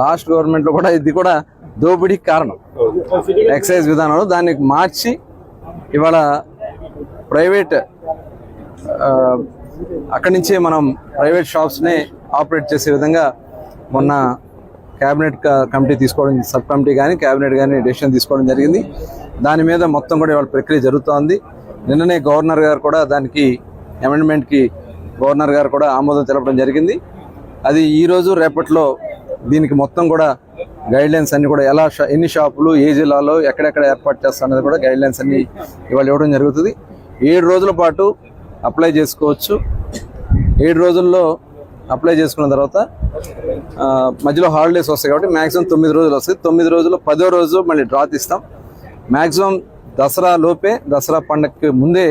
Last గవర్నమెంట్లో కూడా ఇది కూడా దోపిడీకి కారణం. ఎక్సైజ్ విధానంలో దాన్ని మార్చి ఇవాళ ప్రైవేట్ అక్కడి నుంచే మనం ప్రైవేట్ షాప్స్ని ఆపరేట్ చేసే విధంగా మొన్న క్యాబినెట్ కమిటీ తీసుకోవడం సబ్ కమిటీ కానీ క్యాబినెట్ కానీ డెసిషన్ తీసుకోవడం జరిగింది. దాని మీద మొత్తం కూడా ఇవాళ ప్రక్రియ జరుగుతోంది. నిన్ననే గవర్నర్ గారు కూడా దానికి అమెండ్మెంట్కి గవర్నర్ గారు కూడా ఆమోదం తెలపడం జరిగింది. అది ఈరోజు రేపట్లో దీనికి మొత్తం కూడా గైడ్ లైన్స్ అన్ని కూడా ఎలా ఎన్ని షాపులు ఏ జిల్లాలో ఎక్కడెక్కడ ఏర్పాటు చేస్తా అనేది కూడా గైడ్ లైన్స్ అన్ని ఇవాళ ఇవ్వడం జరుగుతుంది. ఏడు రోజుల పాటు అప్లై చేసుకోవచ్చు. ఏడు రోజుల్లో అప్లై చేసుకున్న తర్వాత మధ్యలో హాలిడేస్ వస్తాయి కాబట్టి మ్యాక్సిమం తొమ్మిది రోజులు వస్తాయి. తొమ్మిది రోజులు పదో రోజు మళ్ళీ డ్రా తీస్తాం. మ్యాక్సిమం దసరా లోపే దసరా పండగకి ముందే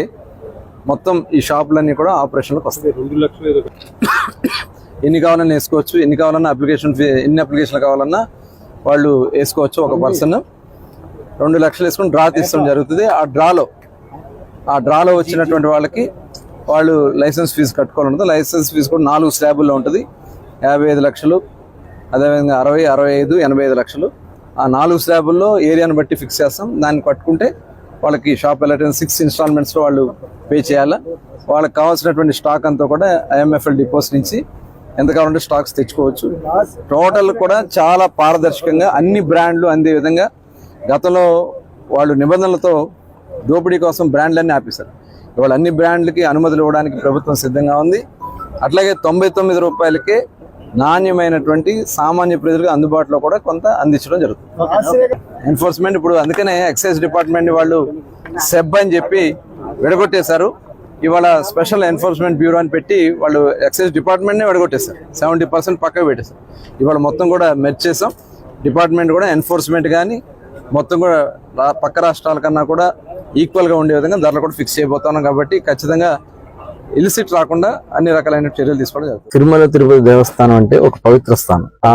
మొత్తం ఈ షాపులన్నీ కూడా ఆపరేషన్లకు వస్తాయి. రెండు లక్షలు ఎన్ని కావాలన్నా వేసుకోవచ్చు ఎన్ని కావాలన్నా అప్లికేషన్ ఫీ ఎన్ని అప్లికేషన్లు కావాలన్నా వాళ్ళు వేసుకోవచ్చు ఒక పర్సన్. రెండు లక్షలు వేసుకుని డ్రా తీసుకోవడం జరుగుతుంది. ఆ డ్రాలో ఆ డ్రాలో వచ్చినటువంటి వాళ్ళకి వాళ్ళు లైసెన్స్ ఫీజు కట్టుకోవాలంటుంది లైసెన్స్ ఫీజు కూడా నాలుగు స్లాబుల్లో ఉంటుంది. యాభై ఐదు లక్షలు అదేవిధంగా అరవై అరవై ఐదు ఎనభై ఐదు లక్షలు. ఆ నాలుగు స్లాబుల్లో ఏరియాను బట్టి ఫిక్స్ చేస్తాం. దాన్ని కట్టుకుంటే వాళ్ళకి షాప్ వెళ్ళటం సిక్స్ ఇన్స్టాల్మెంట్స్లో వాళ్ళు పే చేయాలా. వాళ్ళకి కావాల్సినటువంటి స్టాక్ అంతా కూడా ఐఎంఎఫ్ఎల్ డిపోస్ నుంచి ఎంత కావాలంటే స్టాక్స్ తెచ్చుకోవచ్చు. టోటల్ కూడా చాలా పారదర్శకంగా అన్ని బ్రాండ్లు అందే విధంగా గతంలో వాళ్ళు నిబంధనలతో దోపిడీ కోసం బ్రాండ్లన్నీ ఆపేశారు. ఇవాళ అన్ని బ్రాండ్లకి అనుమతులు ఇవ్వడానికి ప్రభుత్వం సిద్ధంగా ఉంది. అట్లాగే తొంభై తొమ్మిది రూపాయలకే నాణ్యమైనటువంటి సామాన్య ప్రజలకు అందుబాటులో కూడా కొంత అందించడం జరుగుతుంది. ఎన్ఫోర్స్మెంట్ ఇప్పుడు అందుకనే ఎక్సైజ్ డిపార్ట్మెంట్ వాళ్ళు సెబ్ అని చెప్పి విడగొట్టేశారు. ఇవాళ స్పెషల్ ఎన్ఫోర్స్మెంట్ బ్యూరో అని పెట్టి వాళ్ళు ఎక్సైజ్ డిపార్ట్మెంట్నే విడగొట్టేశారు. సెవెంటీ పర్సెంట్ పక్కకు పెట్టేశారు. ఇవాళ మొత్తం కూడా మెర్చ్ చేసాం డిపార్ట్మెంట్ కూడా ఎన్ఫోర్స్మెంట్ కానీ మొత్తం కూడా రా- పక్క రాష్ట్రాల కన్నా కూడా ఈక్వల్గా ఉండే విధంగా ధరలు కూడా ఫిక్స్ చేయబోతున్నాం కాబట్టి ఖచ్చితంగా ఇలిసిట్ రాకుండా అన్ని రకాలైన చర్యలు తీసుకోవడం జరుగుతుంది. తిరుమల తిరుపతి దేవస్థానం అంటే ఒక పవిత్ర స్థానం. ఆ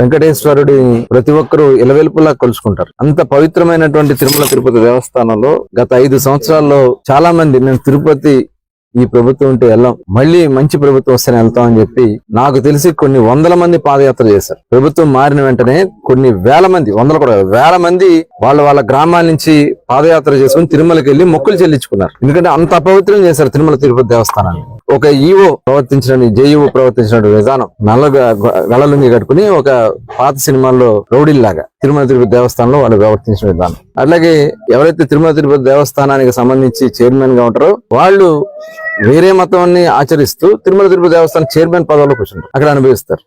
వెంకటేశ్వరుడి ప్రతి ఒక్కరూ ఇలవెలుపులా కొలుచుకుంటారు. అంత పవిత్రమైనటువంటి తిరుమల తిరుపతి దేవస్థానంలో గత ఐదు సంవత్సరాల్లో చాలా మంది మేము తిరుపతి ఈ ప్రభుత్వం ఉంటే వెళ్ళాం. మళ్ళీ మంచి ప్రభుత్వం వస్తేనే వెళ్తాం అని చెప్పి నాకు తెలిసి కొన్ని వందల మంది పాదయాత్ర చేశారు. ప్రభుత్వం మారిన వెంటనే కొన్ని వేల మంది వందలు కూడా వేల మంది వాళ్ళ వాళ్ళ గ్రామాల నుంచి పాదయాత్ర చేసుకుని తిరుమలకి వెళ్ళి మొక్కులు చెల్లించుకున్నారు. ఎందుకంటే అంత అపవిత్రం చేశారు తిరుమల తిరుపతి దేవస్థానాన్ని. ఒక ఈవో ప్రవర్తించిన జేఈఓ ప్రవర్తించిన విధానం నల్ల గళలుంగి కట్టుకుని ఒక పాత సినిమాల్లో రౌడీల్లాగా తిరుమల తిరుపతి దేవస్థానంలో వాళ్ళు ప్రవర్తించిన విధానం. అట్లాగే ఎవరైతే తిరుమల తిరుపతి దేవస్థానానికి సంబంధించి చైర్మన్గా ఉంటారో వాళ్ళు వేరే మతాన్ని ఆచరిస్తూ తిరుమల తిరుపతి దేవస్థానం చైర్మన్ పదవిలో కూర్చుంటారు. అక్కడ అనుభవిస్తారు.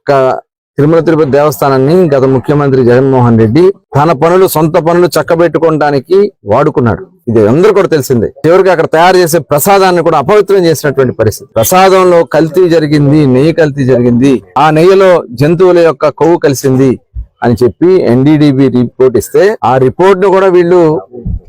తిరుమల తిరుపతి దేవస్థానాన్ని గత ముఖ్యమంత్రి జగన్మోహన్ రెడ్డి తన పనులు సొంత పనులు చక్కబెట్టుకోవడానికి వాడుకున్నాడు. ఇది అందరూ కూడా తెలిసిందే. చివరికి అక్కడ తయారు చేసే ప్రసాదాన్ని కూడా అపవిత్రం చేసినటువంటి పరిస్థితి. ప్రసాదంలో కల్తీ జరిగింది నెయ్యి కల్తీ జరిగింది. ఆ నెయ్యిలో జంతువుల యొక్క కొవ్వు కలిసింది. అని చెప్పి ఎన్డీడీబీ రిపోర్ట్ ఇస్తే ఆ రిపోర్ట్ను కూడా వీళ్ళు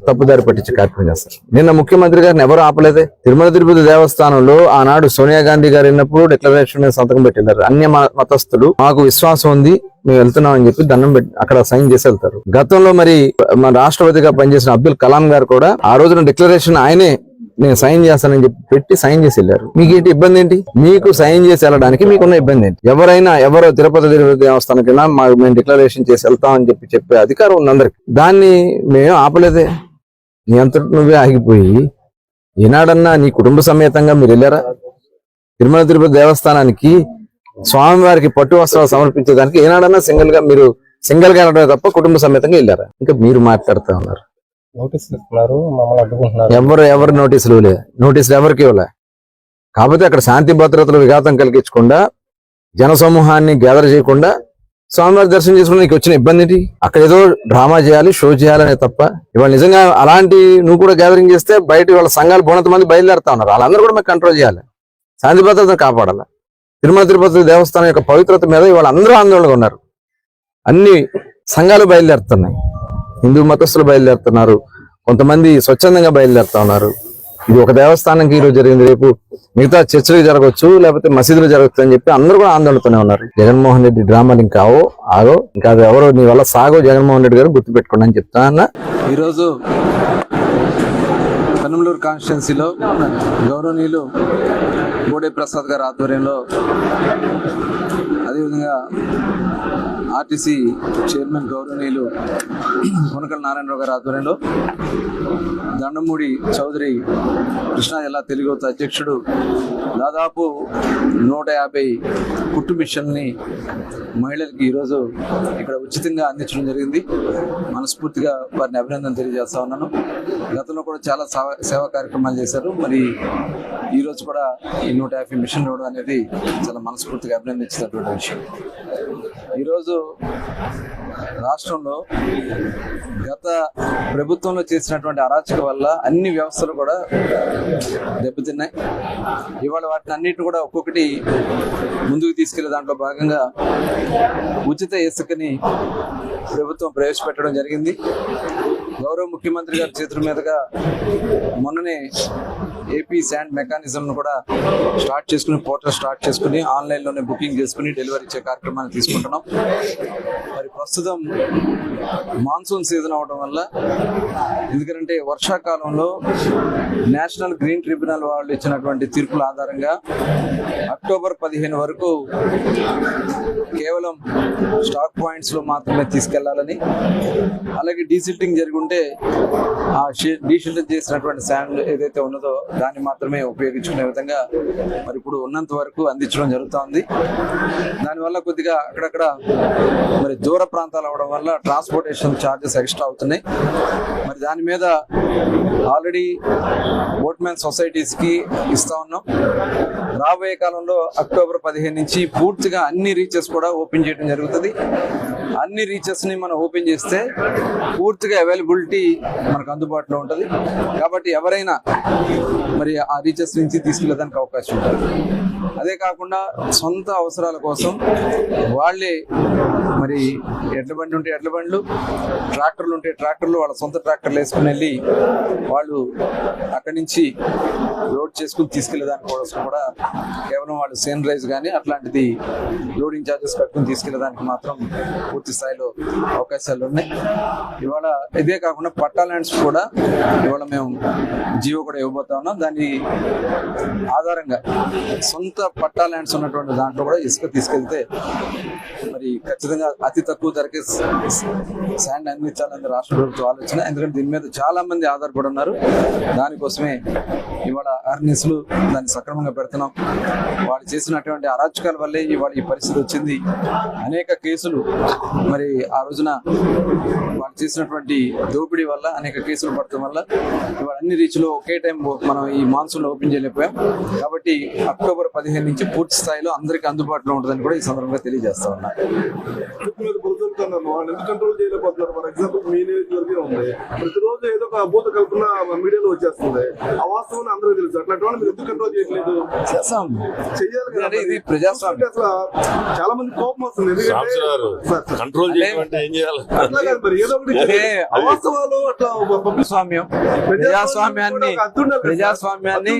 తప్పుదారి పట్టించే కార్యక్రమం చేస్తారు. నిన్న ముఖ్యమంత్రి గారిని ఎవరు ఆపలేదే? తిరుమల తిరుపతి దేవస్థానంలో ఆనాడు సోనియా గాంధీ గారు వెళ్ళినప్పుడు డిక్లరేషన్ మీద సంతకం పెట్టినారు. అన్య మతస్థులు మాకు విశ్వాసం ఉంది మేము వెళ్తున్నాం అని చెప్పి దండం పెట్టి అక్కడ సైన్ చేసి వెళ్తారు. గతంలో మరి మన రాష్ట్రపతిగా పనిచేసిన అబ్దుల్ కలాం గారు కూడా ఆ రోజున డిక్లరేషన్ ఆయనే నేను సైన్ చేస్తానని చెప్పి పెట్టి సైన్ చేసి వెళ్ళారు. మీకు ఏంటి ఇబ్బంది ఏంటి? మీకు సైన్ చేసి వెళ్ళడానికి మీకున్న ఇబ్బంది ఏంటి? ఎవరైనా ఎవరో తిరుపతి తిరుపతి దేవస్థానానికి మాకు మా మేము డిక్లరేషన్ చేసి వెళ్తామని చెప్పి చెప్పే అధికారం ఉంది అందరికి. దాన్ని మేము ఆపలేదే. నీ అంతటి నువ్వే ఆగిపోయి ఏనాడన్నా నీ కుటుంబ సమేతంగా మీరు వెళ్ళారా? తిరుమల తిరుపతి దేవస్థానానికి స్వామివారికి పట్టు వస్త్రాలు సమర్పించేదానికి ఏనాడన్నా సింగిల్గా మీరు సింగిల్గా వెళ్ళడమే తప్ప కుటుంబ సమేతంగా వెళ్ళారా? ఇంకా మీరు మాట్లాడుతూ ఉన్నారు. నోటీసులు ఇస్తున్నారు మమ్మల్ని అడ్డుకుంటున్నారు. ఎవరు ఎవరు నోటీసులు ఇవ్వలే? నోటీసులు ఎవరికి ఇవ్వలే? కాకపోతే అక్కడ శాంతి భద్రతలు విఘాతం కలిగించకుండా జన సమూహాన్ని గ్యాదర్ చేయకుండా స్వామివారి దర్శనం చేసుకుని నీకు వచ్చిన ఇబ్బంది ఏంటి? అక్కడ ఏదో డ్రామా చేయాలి షో చేయాలనే తప్ప ఇవాళ నిజంగా అలాంటి నువ్వు కూడా గ్యాదరింగ్ చేస్తే బయట వాళ్ళ సంఘాలు బోనంత మంది బయలుదేరుతా ఉన్నారు. వాళ్ళందరూ కూడా మేము కంట్రోల్ చేయాలి. శాంతి భద్రతను కాపాడాలి? తిరుమల తిరుపతి దేవస్థానం యొక్క పవిత్రత మీద ఇవాళ అందరూ ఆందోళనగా ఉన్నారు. అన్ని సంఘాలు బయలుదేరుతున్నాయి. హిందూ మతస్థులు బయలుదేరుతున్నారు. కొంతమంది స్వచ్ఛందంగా బయలుదేరుతా ఉన్నారు. ఇది ఒక దేవస్థానంకి ఈరోజు జరిగింది. రేపు మిగతా చర్చలు జరగవచ్చు లేకపోతే మసీదులు జరగచ్చు అని చెప్పి అందరూ కూడా ఆందోళనతోనే ఉన్నారు. జగన్మోహన్ రెడ్డి డ్రామాలు ఇంకా ఆవో ఆగో ఇంకా అది ఎవరో నీ వల్ల సాగో జగన్మోహన్ రెడ్డి గారు గుర్తుపెట్టుకోండి అని చెప్తా అన్న. ఈరోజు పెనంలూరు కాన్స్టిట్యున్సీలో గౌరవనీయులు బోడే ప్రసాద్ గారి ఆధ్వర్యంలో అదేవిధంగా ఆర్టీసీ చైర్మన్ గౌరవనీయులు కొనకల్ నారాయణరావు గారి ఆధ్వర్యంలో దండమూడి చౌదరి కృష్ణా జిల్లా తెలుగు అధ్యక్షుడు దాదాపు నూట యాభై కుట్టు మిషన్ని మహిళలకి ఈరోజు ఇక్కడ ఉచితంగా అందించడం జరిగింది. మనస్ఫూర్తిగా వారిని అభినందన తెలియజేస్తా ఉన్నాను. గతంలో కూడా చాలా సేవా కార్యక్రమాలు చేశారు. మరి ఈరోజు కూడా ఈ నూట యాభై మిషన్ ఇవ్వడం అనేది చాలా మనస్ఫూర్తిగా అభినందించినటువంటి విషయం. ఈరోజు రాష్ట్రంలో గత ప్రభుత్వంలో చేసినటువంటి అరాచక వల్ల అన్ని వ్యవస్థలు కూడా దెబ్బతిన్నాయి. ఇవాళ వాటిని అన్నిటిని కూడా ఒక్కొక్కటి ముందుకు తీసుకెళ్ళే దాంట్లో భాగంగా ఉచిత ఇసుకని ప్రభుత్వం ప్రవేశపెట్టడం జరిగింది. గౌరవ ముఖ్యమంత్రి గారి చేతుల మీదుగా మొన్ననే ఏపీ శాండ్ మెకానిజం ను కూడా స్టార్ట్ చేసుకుని పోర్టల్ స్టార్ట్ చేసుకుని ఆన్లైన్లోనే బుకింగ్ చేసుకుని డెలివరీ ఇచ్చే కార్యక్రమాన్ని తీసుకుంటున్నాం. మరి ప్రస్తుతం మాన్సూన్ సీజన్ అవడం వల్ల ఎందుకంటే వర్షాకాలంలో నేషనల్ గ్రీన్ ట్రిబ్యునల్ వాళ్ళు ఇచ్చినటువంటి తీర్పుల ఆధారంగా అక్టోబర్ పదిహేను వరకు కేవలం స్టాక్ పాయింట్స్లో మాత్రమే తీసుకెళ్ళాలని అలాగే డీసిల్టింగ్ జరిగి ఉంటే ఆ డీసిల్టింగ్ చేసినటువంటి శాండ్ ఏదైతే ఉన్నదో దాన్ని మాత్రమే ఉపయోగించుకునే విధంగా మరి ఇప్పుడు ఉన్నంత వరకు అందించడం జరుగుతూ ఉంది దానివల్ల కొద్దిగా అక్కడక్కడ మరి దూర ప్రాంతాలు అవడం వల్ల ట్రాన్స్పోర్టేషన్ ఛార్జెస్ ఎక్స్ట్రా అవుతున్నాయి. మరి దాని మీద ఆల్రెడీ బోట్మెన్ సొసైటీస్కి ఇస్తూ ఇస్తా ఉన్నాం. రాబోయే కాలంలో అక్టోబర్ పదిహేను నుంచి పూర్తిగా అన్ని రీచెస్ కూడా ఓపెన్ చేయడం జరుగుతుంది. అన్ని రీచెస్ని మనం ఓపెన్ చేస్తే పూర్తిగా అవైలబిలిటీ మనకు అందుబాటులో ఉంటుంది. కాబట్టి ఎవరైనా మరి ఆ రీచెస్ నుంచి తీసుకెళ్ళడానికి అవకాశం ఉంటుంది. అదే కాకుండా సొంత అవసరాల కోసం వాళ్ళే మరి ఎడ్ల బండి ఉంటే ఎడ్ల బండ్లు ట్రాక్టర్లు ఉంటే ట్రాక్టర్లు వాళ్ళ సొంత ట్రాక్టర్లు వేసుకుని వెళ్ళి వాళ్ళు అక్కడి నుంచి లోడ్ చేసుకుని తీసుకెళ్ళేదానికి కోసం కూడా. కేవలం వాళ్ళు సేన్ రైస్ కానీ అట్లాంటిది లోడింగ్ ఛార్జెస్ కట్టుకుని తీసుకెళ్ళేదానికి మాత్రం పూర్తి స్థాయిలో అవకాశాలు ఉన్నాయి. ఇవాళ ఇదే కాకుండా పట్టా ల్యాండ్స్ కూడా ఇవాళ మేము జియో కూడా ఇవ్వబోతా ఉన్నాం. దాని ఆధారంగా సొంత పట్టా ల్యాండ్స్ ఉన్నటువంటి దాంట్లో కూడా ఇసుక తీసుకెళ్తే మరి ఖచ్చితంగా అతి తక్కువ ధరకే శాండ్ అందించాలని రాష్ట్ర ప్రభుత్వం ఆలోచన. ఎందుకంటే దీని మీద చాలా మంది ఆధారపడి ఉన్నారు. దానికోసమే ఇవాళ అర్నిస్లు దాన్ని సక్రమంగా పెడుతున్నాం. వాళ్ళు చేసినటువంటి అరాచకాల వల్లే ఇవాళ ఈ పరిస్థితి వచ్చింది. అనేక కేసులు మరి ఆ రోజున వాళ్ళు చేసినటువంటి దోపిడీ వల్ల అనేక కేసులు పడటం వల్ల ఇవాళ అన్ని రీచ్లో ఒకే టైం మనం ఈ మాన్సూన్లో ఓపెన్ చేయలేకపోయాం. కాబట్టి అక్టోబర్ పదిహేను నుంచి పూర్తి స్థాయిలో అందరికీ అందుబాటులో ఉంటుందని కూడా ఈ సందర్భంగా తెలియజేస్తా ఉన్నా మీద బురదలుతున్నాను వాళ్ళు ఎందుకు కంట్రోల్ చేయలేకపోతున్నారు. ఫర్ ఎగ్జాంపుల్ మీ నియోజకవర్గం ఉంది. ప్రతిరోజు ఏదో ఒక అభూత కల్పన మీడియాలో వచ్చేస్తుంది. ఆ వాస్తవం అందరూ తెలుసు. అట్లాంటి వాళ్ళు మీరు ఎందుకు కంట్రోల్ చేయట్లేదు? చేస్తాం. చెయ్యాలి కదా ఇది. ప్రజాస్వామ్యం. అసలు చాలా మంది కోపం వస్తుంది. ఎందుకంటే. కంట్రోల్ చేయమంటే ఏం చేయాలి? అట్లా కాదు మరి. ఏదో ఒకటి అవాస్తవాలు అట్లా ప్రజాస్వామ్యాన్ని సార్. ప్రజాస్వామ్యాన్ని